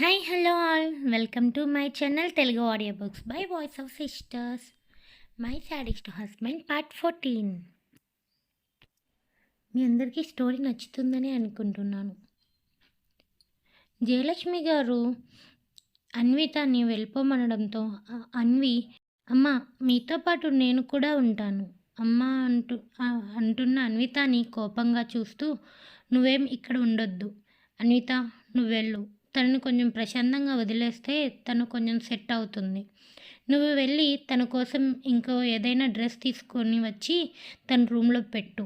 Hi hello all welcome to my channel Telugu audio books by voice of sisters my sadist husband part fourteen మీ అందరికీ story నచ్చుతుందని అనుకుంటున్నాను. జయలక్ష్మి గారు అన్వితాన్ని వెళ్ళిపోమనడంతో అన్వి అమ్మ మీతో పాటు నేను కూడా ఉంటాను. అమ్మ అంటూ అంటున్న అన్వితాని కోపంగా చూస్తూ నువ్వేం ఇక్కడ ఉండొద్దు. అన్విత నువ్వు వెళ్ళు. తనను కొంచెం ప్రశాంతంగా వదిలేస్తే తను కొంచెం సెట్ అవుతుంది. నువ్వు వెళ్ళి తన కోసం ఇంకో ఏదైనా డ్రెస్ తీసుకొని వచ్చి తన రూమ్లో పెట్టు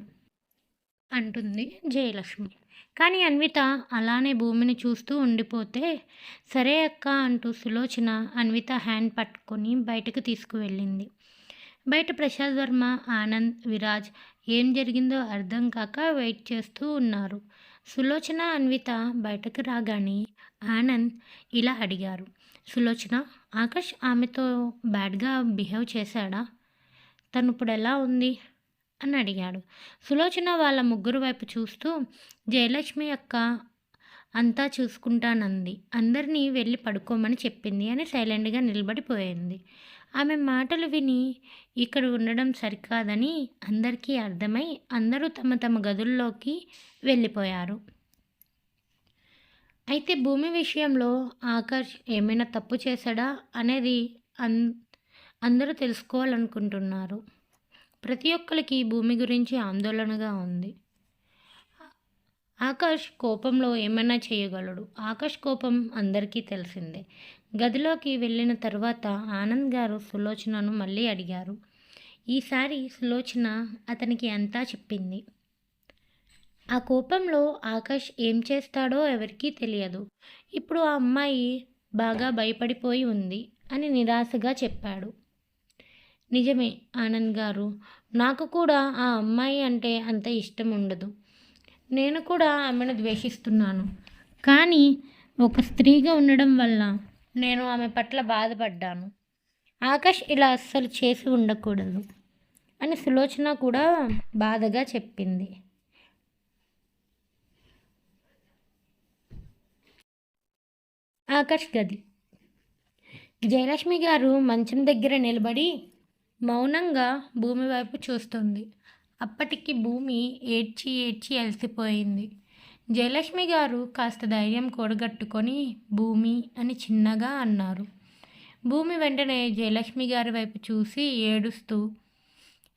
అంటుంది జయలక్ష్మి. కానీ అన్విత అలానే భూమిని చూస్తూ ఉండిపోతే సరే అక్క అంటూ సులోచన అన్విత హ్యాండ్ పట్టుకొని బయటకు తీసుకువెళ్ళింది. బయట ప్రసాద్ వర్మ ఆనంద్ విరాజ్ ఏం జరిగిందో అర్థం కాక వెయిట్ చేస్తూ ఉన్నారు. సులోచన అన్విత బయటకు రాగానే ఆనంద్ ఇలా అడిగారు. సులోచన ఆకాష్ ఆమెతో బ్యాడ్గా బిహేవ్ చేశాడా? తను ఇప్పుడు ఎలా ఉంది? అని అడిగాడు. సులోచన వాళ్ళ ముగ్గురు వైపు చూస్తూ జయలక్ష్మి యొక్క అంతా చూసుకుంటానంది. అందరినీ వెళ్ళి పడుకోమని చెప్పింది అని సైలెంట్గా నిలబడిపోయింది. ఆమె మాటలు విని ఇక్కడ ఉండడం సరికాదని అందరికీ అర్థమై అందరూ తమ తమ గదుల్లోకి వెళ్ళిపోయారు. అయితే భూమి విషయంలో ఆకాష్ ఏమైనా తప్పు చేశాడా అనేది అన్ అందరూ తెలుసుకోవాలనుకుంటున్నారు. ప్రతి ఒక్కరికి భూమి గురించి ఆందోళనగా ఉంది. ఆకాష్ కోపంలో ఏమైనా చేయగలడు? ఆకాష్ కోపం అందరికీ తెలిసిందే. గదిలోకి వెళ్ళిన తర్వాత ఆనంద్ గారు సులోచనను మళ్ళీ అడిగారు. ఈసారి సులోచన అతనికి అంతా చెప్పింది. ఆ కోపంలో ఆకాష్ ఏం చేస్తాడో ఎవరికీ తెలియదు. ఇప్పుడు ఆ అమ్మాయి బాగా భయపడిపోయి ఉంది అని నిరాశగా చెప్పాడు. నిజమే ఆనంద్ గారు. నాకు కూడా ఆ అమ్మాయి అంటే అంత ఇష్టం ఉండదు. నేను కూడా ఆమెను ద్వేషిస్తున్నాను. కానీ ఒక స్త్రీగా ఉండడం వల్ల నేను ఆమె పట్ల బాధపడ్డాను. ఆకాష్ ఇలా అస్సలు చేసి ఉండకూడదు అని సులోచన కూడా బాధగా చెప్పింది. ఆకాష్ గది. జయలక్ష్మి గారు మంచం దగ్గర నిలబడి మౌనంగా భూమి వైపు చూస్తుంది. అప్పటికి భూమి ఏడ్చి ఏడ్చి అలసిపోయింది. జయలక్ష్మి గారు కాస్త ధైర్యం కూడగట్టుకొని భూమి అని చిన్నగా అన్నారు. భూమి వెంటనే జయలక్ష్మి గారి వైపు చూసి ఏడుస్తూ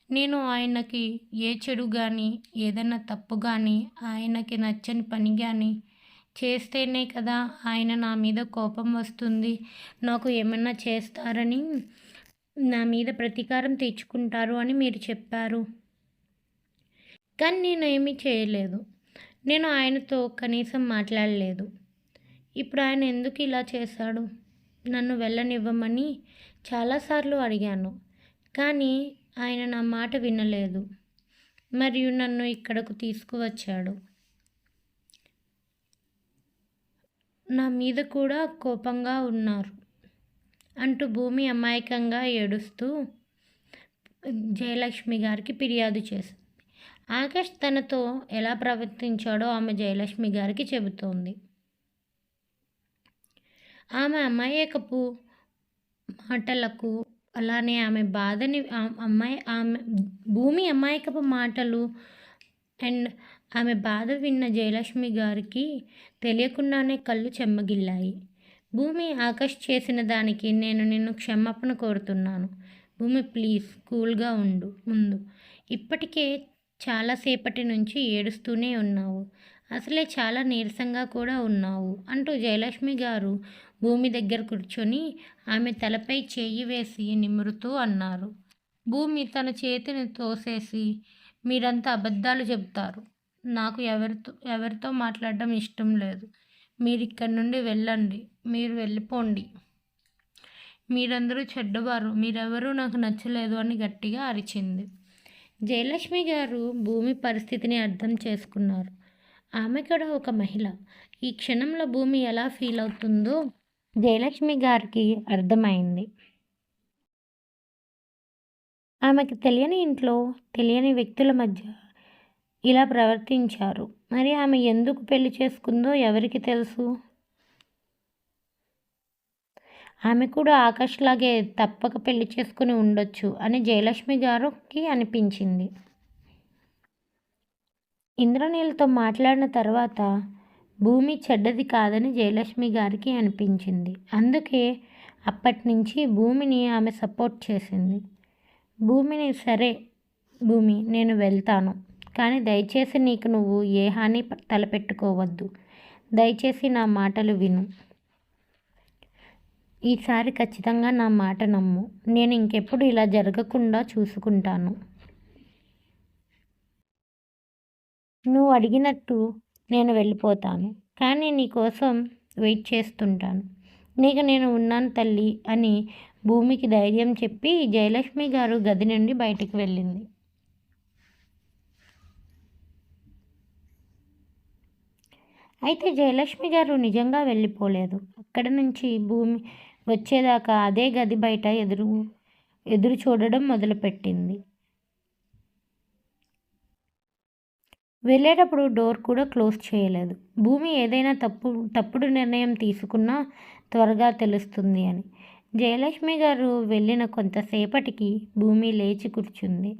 నేను ఆయనకి ఏ చెడు కానీ ఏదైనా తప్పు కానీ ఆయనకి నచ్చని పని కానీ చేస్తేనే కదా ఆయన నా మీద కోపం వస్తుంది. నాకు ఏమన్నా చేస్తారని నా మీద ప్రతీకారం తెచ్చుకుంటారు అని మీరు చెప్పారు. కానీ నేను ఏమీ చేయలేదు. నేను ఆయనతో కనీసం మాట్లాడలేదు. ఇప్పుడు ఆయన ఎందుకు ఇలా చేశాడు? నన్ను వెళ్ళనివ్వమని చాలాసార్లు అడిగాను. కానీ ఆయన నా మాట వినలేదు. మరియు నన్ను ఇక్కడకు తీసుకువచ్చాడు. నా మీద కూడా కోపంగా ఉన్నారు అంటూ భూమి అమాయకంగా ఏడుస్తూ జయలక్ష్మి గారికి ఫిర్యాదు చేశాను ఆకాష్ తనతో ఎలా ప్రవర్తించాడో ఆమె జయలక్ష్మి గారికి చెబుతోంది. ఆమె అమాయకపు మాటలకు అలానే ఆమె బాధని అమ్మాయి ఆమె భూమి అమాయకపు మాటలు అండ్ ఆమె బాధ విన్న జయలక్ష్మి గారికి తెలియకుండానే కళ్ళు చెమ్మగిల్లాయి. భూమి ఆకాష్ చేసిన దానికి నేను నిన్ను క్షమాపణ కోరుతున్నాను. భూమి ప్లీజ్ కూల్గా ఉండు ముందు. ఇప్పటికే చాలాసేపటి నుంచి ఏడుస్తూనే ఉన్నావు. అసలే చాలా నీరసంగా కూడా ఉన్నావు అంటూ జయలక్ష్మి గారు భూమి దగ్గర కూర్చొని ఆమె తలపై చేయి వేసి నిమురుతూ అన్నారు. భూమి తన చేతిని తోసేసి మీరంతా అబద్ధాలు చెబుతారు. నాకు ఎవరితో ఎవరితో మాట్లాడడం ఇష్టం లేదు. మీరు ఇక్కడి నుండి వెళ్ళండి. మీరు వెళ్ళిపోండి. మీరందరూ చెడ్డవారు. మీరెవరూ నాకు నచ్చలేదు అని గట్టిగా అరిచింది. జయలక్ష్మి గారు భూమి పరిస్థితిని అర్థం చేసుకున్నారు. ఆమె కూడా ఒక మహిళ. ఈ క్షణంలో భూమి ఎలా ఫీల్ అవుతుందో జయలక్ష్మి గారికి అర్థమైంది. ఆమెకు తెలియని ఇంట్లో తెలియని వ్యక్తుల మధ్య ఇలా ప్రవర్తించారు. మరి ఆమె ఎందుకు పెళ్ళి చేసుకుందో ఎవరికి తెలుసు? ఆమె కూడా ఆకాష్లాగే తప్పక పెళ్ళి చేసుకుని ఉండొచ్చు అని జయలక్ష్మి గారికి అనిపించింది. ఇంద్రనీలతో మాట్లాడిన తర్వాత భూమి చెడ్డది కాదని జయలక్ష్మి గారికి అనిపించింది. అందుకే అప్పటి నుంచి భూమిని ఆమె సపోర్ట్ చేసింది. భూమిని సరే భూమి నేను వెళ్తాను. కానీ దయచేసి నీకు నువ్వు ఏ హాని తలపెట్టుకోవద్దు. దయచేసి నా మాటలు విను. ఈసారి ఖచ్చితంగా నా మాట నమ్ము. నేను ఇంకెప్పుడు ఇలా జరగకుండా చూసుకుంటాను. నువ్వు అడిగినట్టు నేను వెళ్ళిపోతాను. కానీ నీ కోసం వెయిట్ చేస్తుంటాను. నీకు నేను ఉన్నాను తల్లి అని భూమికి ధైర్యం చెప్పి జయలక్ష్మి గారు గది నుండి బయటికి వెళ్ళింది. అయితే జయలక్ష్మి గారు నిజంగా వెళ్ళిపోలేదు. అక్కడ నుంచి భూమి వచ్చేదాకా అదే గది బయట ఎదురు ఎదురు చూడడం మొదలుపెట్టింది. వెళ్ళేటప్పుడు డోర్ కూడా క్లోజ్ చేయలేదు. భూమి ఏదైనా తప్పు తప్పుడు నిర్ణయం తీసుకున్నా త్వరగా తెలుస్తుంది అని. జయలక్ష్మి గారు వెళ్ళిన కొంతసేపటికి భూమి లేచి కూర్చుంది.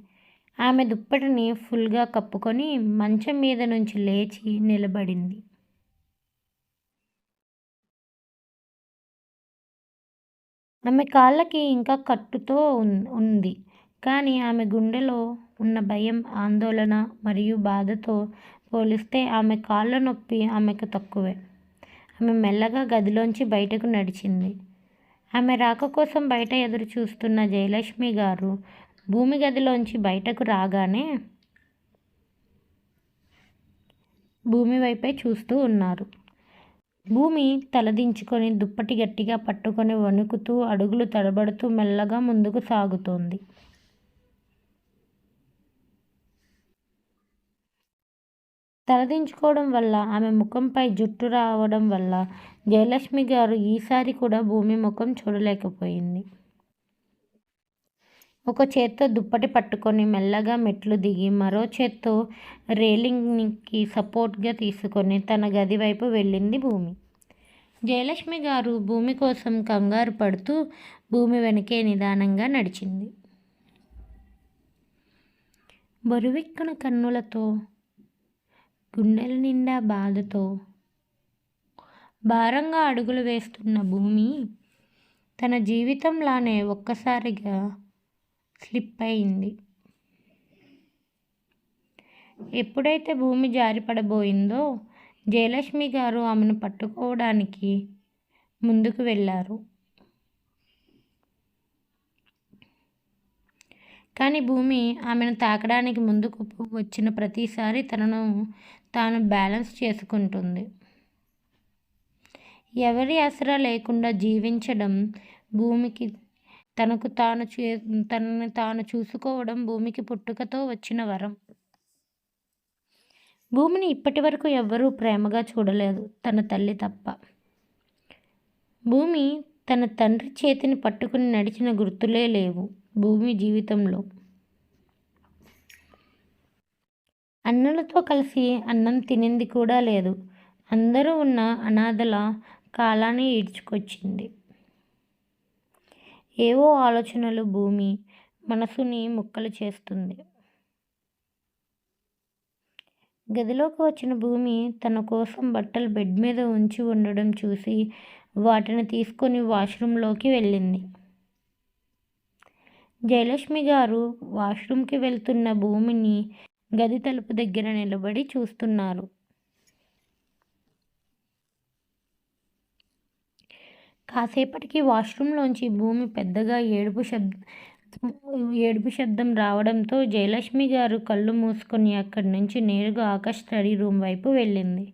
ఆమె దుప్పటిని ఫుల్గా కప్పుకొని మంచం మీద నుంచి లేచి నిలబడింది. ఆమె కాళ్ళకి ఇంకా కట్టుతో ఉంది. కానీ ఆమె గుండెలో ఉన్న భయం ఆందోళన మరియు బాధతో పోలిస్తే ఆమె కాళ్ళ నొప్పి ఆమెకు తక్కువే. ఆమె మెల్లగా గదిలోంచి బయటకు నడిచింది. ఆమె రాక కోసం బయట ఎదురు చూస్తున్న జయలక్ష్మి గారు భూమి గదిలోంచి బయటకు రాగానే భూమి వైపే చూస్తూ ఉన్నారు. భూమి తలదించుకొని దుప్పటి గట్టిగా పట్టుకొని వణుకుతూ అడుగులు తడబడుతూ మెల్లగా ముందుకు సాగుతోంది. తలదించుకోవడం వల్ల ఆమె ముఖంపై జుట్టు రావడం వల్ల జయలక్ష్మి గారు ఈసారి కూడా భూమి ముఖం చూడలేకపోయింది. ఒక చేత్తో దుప్పటి పట్టుకొని మెల్లగా మెట్లు దిగి మరో చేత్తో రేలింగ్కి సపోర్ట్గా తీసుకొని తన గది వైపు వెళ్ళింది భూమి. జయలక్ష్మి గారు భూమి కోసం కంగారు పడుతూ భూమి వెనకే నిదానంగా నడిచింది. బరువెక్కున కన్నులతో గుండెల నిండా బాధతో భారంగా అడుగులు వేస్తున్న భూమి తన జీవితంలానే ఒక్కసారిగా స్లిప్ అయింది ఎప్పుడైతే భూమి జారిపడబోయిందో జయలక్ష్మి గారు ఆమెను పట్టుకోవడానికి ముందుకు వెళ్ళారు. కానీ భూమి ఆమెను తాకడానికి ముందుకు వచ్చిన ప్రతిసారి తనను తాను బ్యాలెన్స్ చేసుకుంటుంది. ఎవరి ఆసరా లేకుండా జీవించడం భూమికి తనకు తాను చే తనని తాను చూసుకోవడం భూమికి పుట్టుకతో వచ్చిన వరం. భూమిని ఇప్పటి వరకు ఎవ్వరూ ప్రేమగా చూడలేదు. తన తల్లి తప్ప. భూమి తన తండ్రి చేతిని పట్టుకుని నడిచిన గుర్తులే లేవు భూమి జీవితంలో. అన్నలతో కలిసి అన్నం తినింది కూడా లేదు. అందరూ ఉన్న అనాథల కాలాన్ని ఈడ్చుకొచ్చింది. ఏవో ఆలోచనలు భూమి మనసుని ముక్కలు చేస్తుంది. గదిలోకి వచ్చిన భూమి తన కోసం బట్టలు బెడ్ మీద ఉంచి ఉండడం చూసి వాటిని తీసుకొని వాష్రూమ్లోకి వెళ్ళింది. జయలక్ష్మి గారు వాష్రూమ్కి వెళ్తున్న భూమిని గది తలుపు దగ్గర నిలబడి చూస్తున్నారు. కాసేపటికి వాష్రూమ్లోంచి భూమి పెద్దగా ఏడుపు శబ్ ఏడుపు శబ్దం రావడంతో జయలక్ష్మి గారు కళ్ళు మూసుకొని అక్కడి నుంచి నేరుగా ఆకాష్ స్టడీ రూమ్ వైపు వెళ్ళింది.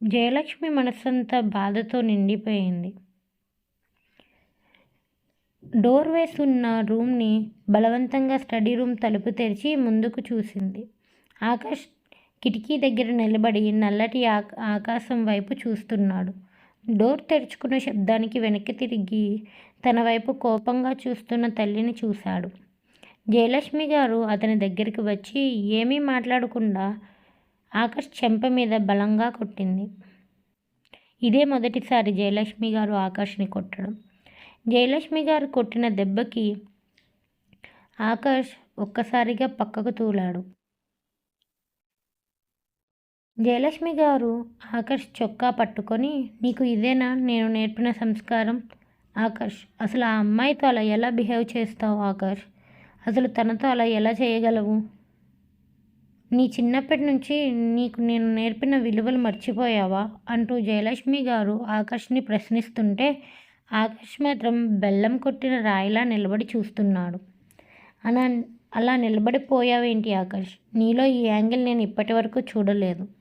జయలక్ష్మి మనసంతా బాధతో నిండిపోయింది. డోర్ వేసున్న రూమ్ని బలవంతంగా స్టడీ రూమ్ తలుపు తెరిచి ముందుకు చూసింది. ఆకాష్ కిటికీ దగ్గర నిలబడి నల్లటి ఆకాశం వైపు చూస్తున్నాడు. డోర్ తెరుచుకున్న శబ్దానికి వెనక్కి తిరిగి తన వైపు కోపంగా చూస్తున్న తల్లిని చూశాడు. జయలక్ష్మి గారు అతని దగ్గరికి వచ్చి ఏమీ మాట్లాడకుండా ఆకాష్ చెంప మీద బలంగా కొట్టింది. ఇదే మొదటిసారి జయలక్ష్మి గారు ఆకాష్ని కొట్టడం. జయలక్ష్మి గారు కొట్టిన దెబ్బకి ఆకాష్ ఒక్కసారిగా పక్కకు తూలాడు. జయలక్ష్మి గారు ఆకర్ష్ చొక్కా పట్టుకొని నీకు ఇదేనా? నేను నేర్పిన సంస్కారం. ఆకర్ష్ అసలు ఆ అమ్మాయితో అలా ఎలా బిహేవ్ చేస్తావు ఆకర్ష్? అసలు తనతో అలా ఎలా చేయగలవు? నీ చిన్నప్పటి నుంచి నీకు నేను నేర్పిన విలువలు మర్చిపోయావా? అంటూ జయలక్ష్మి గారు ఆకర్ష్ని ప్రశ్నిస్తుంటే ఆకర్ష్ మాత్రం బెల్లం కొట్టిన రాయిలా నిలబడి చూస్తున్నాడు. అలా అలా నిలబడిపోయావేంటి ఆకర్ష్? నీలో ఈ యాంగిల్ నేను ఇప్పటి వరకు చూడలేదు.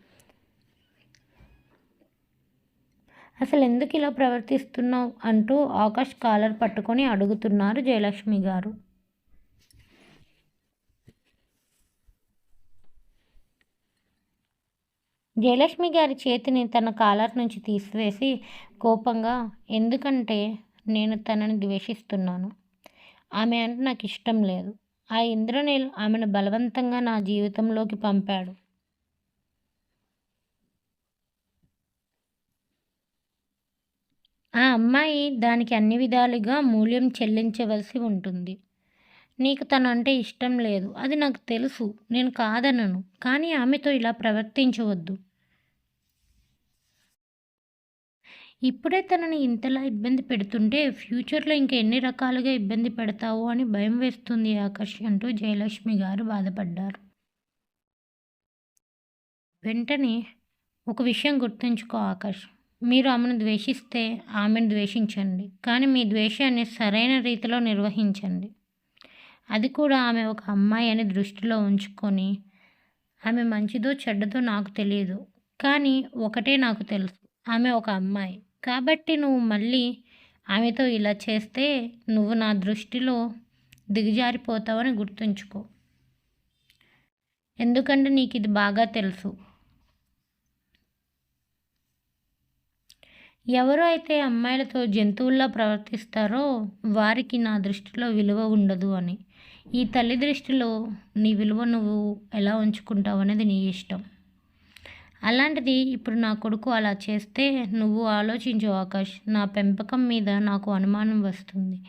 అసలు ఎందుకు ఇలా ప్రవర్తిస్తున్నావు? అంటూ ఆకాష్ కాలర్ పట్టుకొని అడుగుతున్నారు జయలక్ష్మి గారు. జయలక్ష్మి గారి చేతిని తన కాలర్ నుంచి తీసివేసి కోపంగా ఎందుకంటే నేను తనని ద్వేషిస్తున్నాను. ఆమె అంటే నాకు ఇష్టం లేదు. ఆ ఇంద్రనీల్ ఆమెను బలవంతంగా నా జీవితంలోకి పంపాడు. ఆ అమ్మాయి దానికి అన్ని విధాలుగా మూల్యం చెల్లించవలసి ఉంటుంది. నీకు తను అంటే ఇష్టం లేదు. అది నాకు తెలుసు. నేను కాదనను. కానీ ఆమెతో ఇలా ప్రవర్తించవద్దు. ఇప్పుడే తనని ఇంతలా ఇబ్బంది పెడుతుంటే ఫ్యూచర్లో ఇంకా ఎన్ని రకాలుగా ఇబ్బంది పెడతావు అని భయం వేస్తుంది ఆకర్ష్ అంటూ జయలక్ష్మి గారు బాధపడ్డారు. వెంటనే ఒక విషయం గుర్తుంచుకో ఆకర్ష్. మీరు ఆమెను ద్వేషిస్తే ఆమెను ద్వేషించండి కానీ మీ ద్వేషాన్ని సరైన రీతిలో నిర్వహించండి. అది కూడా ఆమె ఒక అమ్మాయి అని దృష్టిలో ఉంచుకొని ఆమె మంచిదో చెడ్డదో నాకు తెలియదు కానీ ఒకటే నాకు తెలుసు ఆమె ఒక అమ్మాయి. కాబట్టి నువ్వు మళ్ళీ ఆమెతో ఇలా చేస్తే నువ్వు నా దృష్టిలో దిగజారిపోతావని గుర్తుంచుకో. ఎందుకంటే నీకు ఇది బాగా తెలుసు. ఎవరు అయితే అమ్మాయిలతో జంతువుల్లా ప్రవర్తిస్తారో వారికి నా దృష్టిలో విలువ ఉండదు అని. ఈ తల్లి దృష్టిలో నీ విలువ నువ్వు ఎలా ఉంచుకుంటావు అనేది నీ ఇష్టం. అలాంటిది ఇప్పుడు నా కొడుకు అలా చేస్తే నువ్వు ఆలోచించు ఆకాష్ నా పెంపకం మీద నాకు అనుమానం వస్తుంది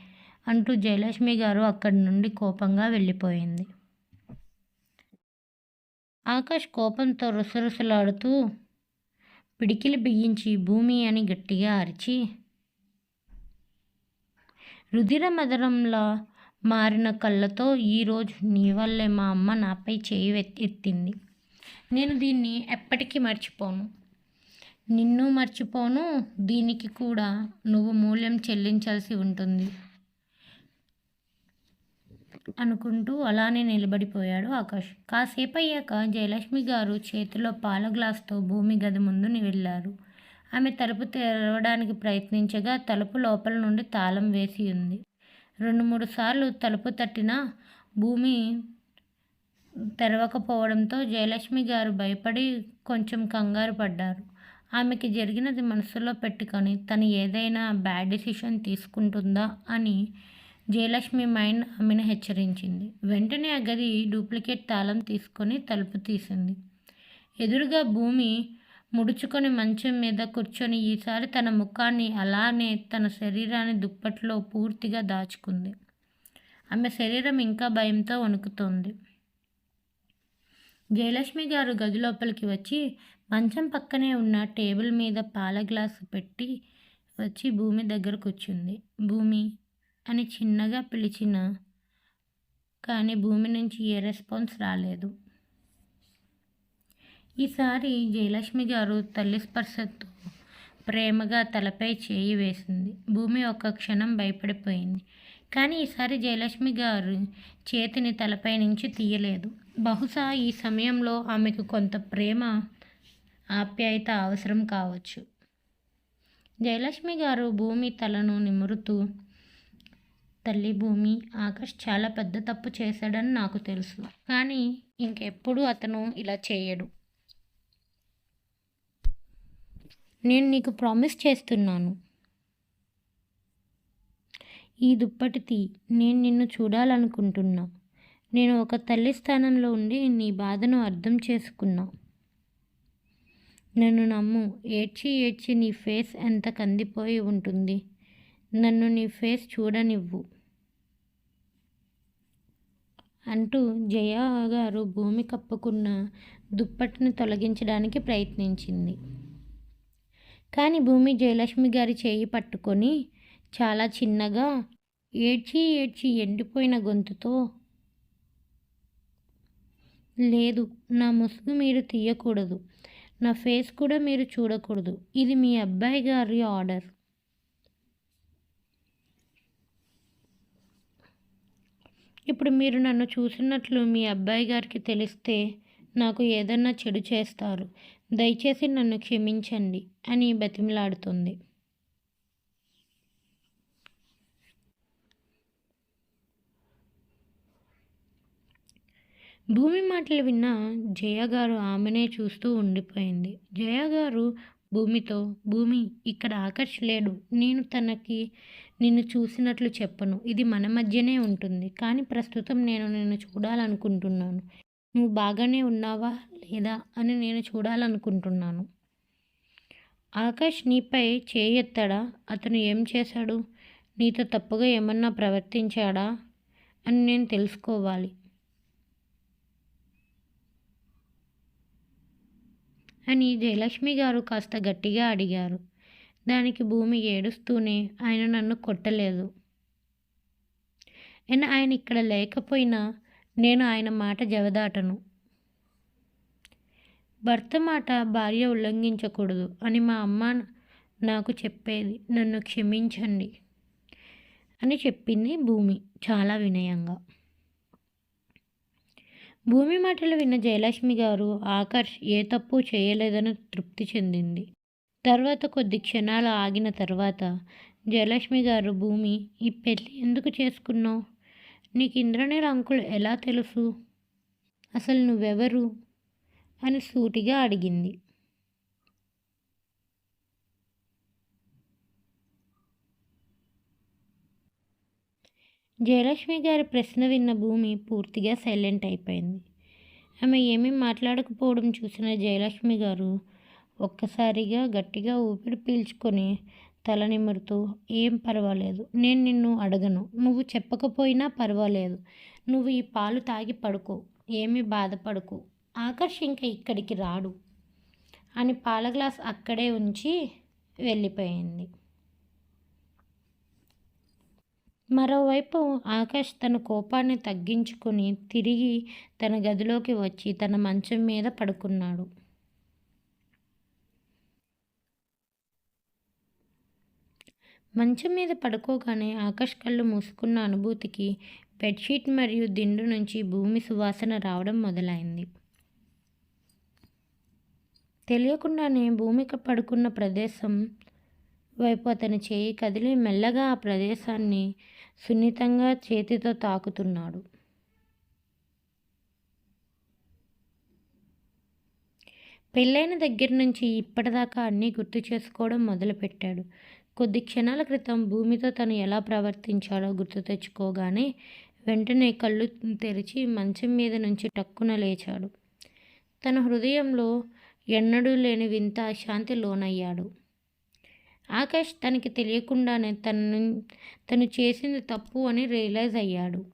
అంటూ జయలక్ష్మి గారు అక్కడి నుండి కోపంగా వెళ్ళిపోయింది. ఆకాష్ కోపంతో రుసరుసలాడుతూ పిడికిలి బిగించి భూమి అని గట్టిగా అరిచి రుధిర మదరంలా మారిన కళ్ళతో ఈరోజు నీ వల్లే మా అమ్మ నాపై చేయి ఎత్తింది. నేను దీన్ని ఎప్పటికీ మర్చిపోను. నిన్ను మర్చిపోను. దీనికి కూడా నువ్వు మూల్యం చెల్లించాల్సి ఉంటుంది. అనుకుంటూ అలానే నిలబడిపోయాడు ఆకాష్. కాసేపు అయ్యాక జయలక్ష్మి గారు చేతిలో పాల గ్లాస్తో భూమి గది ముందు వెళ్ళారు. ఆమె తలుపు తెరవడానికి ప్రయత్నించగా తలుపు లోపల నుండి తాళం వేసి ఉంది. రెండు మూడు సార్లు తలుపు తట్టిన భూమి తెరవకపోవడంతో జయలక్ష్మి గారు భయపడి కొంచెం కంగారు పడ్డారు. ఆమెకి జరిగినది మనసులో పెట్టుకొని తను ఏదైనా బ్యాడ్ డిసిషన్ తీసుకుంటుందా అని జయలక్ష్మి మైండ్ ఆమెను హెచ్చరించింది. వెంటనే ఆ గది డూప్లికేట్ తాళం తీసుకొని తలుపు తీసింది. ఎదురుగా భూమి ముడుచుకొని మంచం మీద కూర్చొని ఈసారి తన ముఖాన్ని అలానే తన శరీరాన్ని దుప్పట్లో పూర్తిగా దాచుకుంది. ఆమె శరీరం ఇంకా భయంతో వణుకుతోంది. జయలక్ష్మి గారు గది లోపలికి వచ్చి మంచం పక్కనే ఉన్న టేబుల్ మీద పాల గ్లాసు పెట్టి వచ్చి భూమి దగ్గర కూర్చుంది. భూమి అని చిన్నగా పిలిచిన కానీ భూమి నుంచి ఏ రెస్పాన్స్ రాలేదు. ఈసారి జయలక్ష్మి గారు తల్లి స్పర్శతో ప్రేమగా తలపై చేయి వేసింది. భూమి ఒక క్షణం భయపడిపోయింది. కానీ ఈసారి జయలక్ష్మి గారు చేతిని తలపై నుంచి తీయలేదు. బహుశా ఈ సమయంలో ఆమెకు కొంత ప్రేమ ఆప్యాయత అవసరం కావచ్చు. జయలక్ష్మి గారు భూమి తలను నిమురుతూ తల్లి భూమి ఆకాష్ చాలా పెద్ద తప్పు చేశాడని నాకు తెలుసు. కానీ ఇంకెప్పుడు అతను ఇలా చేయడు. నేను నీకు ప్రామిస్ చేస్తున్నాను. ఈ దుప్పటి తీ నేను నిన్ను చూడాలనుకుంటున్నా. నేను ఒక తల్లి స్థానంలో ఉండి నీ బాధను అర్థం చేసుకున్నా. నన్ను నమ్ము. ఏడ్చి ఏడ్చి నీ ఫేస్ ఎంత కందిపోయి ఉంటుంది. నన్ను నీ ఫేస్ చూడనివ్వు. అంటూ జయా గారు భూమి కప్పుకున్న దుప్పటిని తొలగించడానికి ప్రయత్నించింది. కానీ భూమి జయలక్ష్మి గారి చేయి పట్టుకొని చాలా చిన్నగా ఏడ్చి ఏడ్చి ఎండిపోయిన గొంతుతో లేదు నా ముసుగు మీరు తీయకూడదు. నా ఫేస్ కూడా మీరు చూడకూడదు. ఇది మీ అబ్బాయి గారి ఆర్డర్. ఇప్పుడు మీరు నన్ను చూసినట్లు మీ అబ్బాయి గారికి తెలిస్తే నాకు ఏదన్నా చెడు చేస్తారు. దయచేసి నన్ను క్షమించండి అని బతిమలాడుతుంది. భూమి మాటలు విన్న జయ గారు ఆమెనే చూస్తూ ఉండిపోయింది. జయ గారు భూమితో భూమి ఇక్కడ ఆకర్ష్ లేడు నేను తనకి నిన్ను చూసినట్లు చెప్పను. ఇది మన మధ్యనే ఉంటుంది. కానీ ప్రస్తుతం నేను నిన్ను చూడాలనుకుంటున్నాను. నువ్వు బాగానే ఉన్నావా లేదా అని నేను చూడాలనుకుంటున్నాను. ఆకాష్ నీపై చేయెత్తాడా? అతను ఏం చేశాడు? నీతో తప్పుగా ఏమన్నా ప్రవర్తించాడా? అని నేను తెలుసుకోవాలి. అని జయలక్ష్మి గారు కాస్త గట్టిగా అడిగారు. దానికి భూమి ఏడుస్తూనే ఆయన నన్ను కొట్టలేదు. నేను ఆయన ఇక్కడ లేకపోయినా నేను ఆయన మాట జవదాటను. భర్త మాట భార్య ఉల్లంఘించకూడదు అని మా అమ్మ నాకు చెప్పేది. నన్ను క్షమించండి అని చెప్పింది భూమి చాలా వినయంగా. భూమి మాటలు విన్న జయలక్ష్మి గారు ఆకర్ష్ ఏ తప్పు చేయలేదని తృప్తి చెందింది. తర్వాత కొద్ది క్షణాలు ఆగిన తర్వాత జయలక్ష్మి గారు భూమి ఈ పెళ్ళి ఎందుకు చేసుకున్నావు? నీకు ఇంద్రనీల అంకుల్ ఎలా తెలుసు? అసలు నువ్వెవరు? అని సూటిగా అడిగింది. జయలక్ష్మి గారి ప్రశ్న విన్న భూమి పూర్తిగా సైలెంట్ అయిపోయింది. ఆమె ఏమీ మాట్లాడకపోవడం చూసిన జయలక్ష్మి గారు ఒక్కసారిగా గట్టిగా ఊపిరి పీల్చుకొని తల నిమురుతూ ఏం పర్వాలేదు నేను నిన్ను అడగను. నువ్వు చెప్పకపోయినా పర్వాలేదు. నువ్వు ఈ పాలు తాగి పడుకో. ఏమీ బాధపడుకో. ఆకర్ష్ ఇంకా ఇక్కడికి రాడు. అని పాల గ్లాస్ అక్కడే ఉంచి వెళ్ళిపోయింది. మరోవైపు ఆకాష్ తన కోపాన్ని తగ్గించుకొని తిరిగి తన గదిలోకి వచ్చి తన మంచం మీద పడుకున్నాడు. మంచం మీద పడుకోగానే ఆకాష్ కళ్ళు మూసుకున్న అనుభూతికి బెడ్షీట్ మరియు దిండు నుంచి భూమి సువాసన రావడం మొదలైంది. తెలియకుండానే భూమికి పడుకున్న ప్రదేశం వైపు అతని చేయి కదిలి మెల్లగా ఆ ప్రదేశాన్ని సున్నితంగా చేతితో తాకుతున్నాడు. పెళ్ళైన దగ్గర నుంచి ఇప్పటిదాకా అన్నీ గుర్తు చేసుకోవడం మొదలుపెట్టాడు. కొద్ది క్షణాల క్రితం భూమితో తను ఎలా ప్రవర్తించాడో గుర్తు తెచ్చుకోగానే వెంటనే కళ్ళు తెరిచి మంచం మీద నుంచి టక్కున లేచాడు. తన హృదయంలో ఎన్నడూ లేని వింత శాంతి లోనయ్యాడు. ఆకాష్ తనకి తెలియకుండానే తను తను చేసింది తప్పు అని రియలైజ్ అయ్యాడు.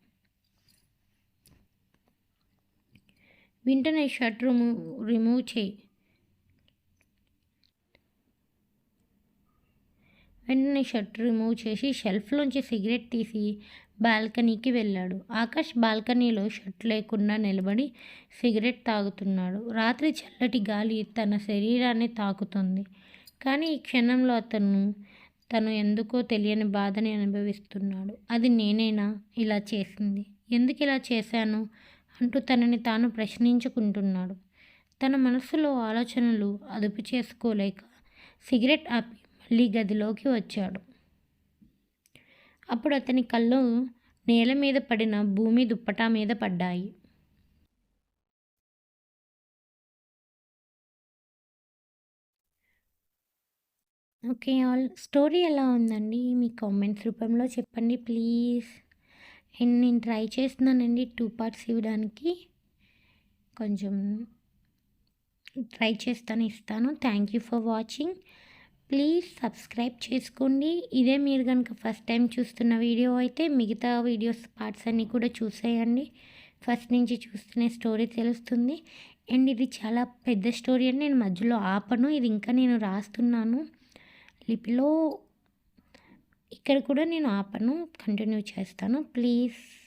వెంటనే షర్ట్ రిమూవ్ రిమూవ్ చేయి. వెంటనే షర్ట్ రిమూవ్ చేసి షెల్ఫ్లోంచి సిగరెట్ తీసి బాల్కనీకి వెళ్ళాడు. ఆకాష్ బాల్కనీలో షర్ట్ లేకుండా నిలబడి సిగరెట్ తాగుతున్నాడు. రాత్రి చల్లటి గాలి తన శరీరాన్ని తాకుతుంది. కానీ ఈ క్షణంలో అతను తను ఎందుకో తెలియని బాధని అనుభవిస్తున్నాడు. అది నేనేనా? ఇలా చేసింది. ఎందుకు ఇలా చేశాను? అంటూ తనని తాను ప్రశ్నించుకుంటున్నాడు. తన మనసులో ఆలోచనలు అదుపు చేసుకోలేక సిగరెట్ ఆపి మళ్ళీ గదిలోకి వచ్చాడు. అప్పుడు అతని కళ్ళు నేల మీద పడిన భూమి దుప్పటా మీద పడ్డాయి. ఓకే. ఆల్ స్టోరీ ఎలా ఉందండి? మీ కామెంట్స్ రూపంలో చెప్పండి ప్లీజ్. అండ్ నేను ట్రై చేస్తున్నానండి టూ పార్ట్స్ ఇవ్వడానికి. కొంచెం ట్రై చేస్తాను ఇస్తాను. Thank you for watching. Please subscribe చేసుకోండి. ఇదే మీరు కనుక ఫస్ట్ టైం చూస్తున్న వీడియో అయితే మిగతా వీడియోస్ పార్ట్స్ అన్నీ కూడా చూసేయండి. ఫస్ట్ నుంచి చూస్తేనే స్టోరీ తెలుస్తుంది. అండ్ ఇది చాలా పెద్ద స్టోరీ అని నేను మధ్యలో ఆపను. ఇది ఇంకా నేను రాస్తున్నాను. లిపిలో ఇక్కడ కూడా నేను ఆపను. కంటిన్యూ చేస్తాను. ప్లీజ్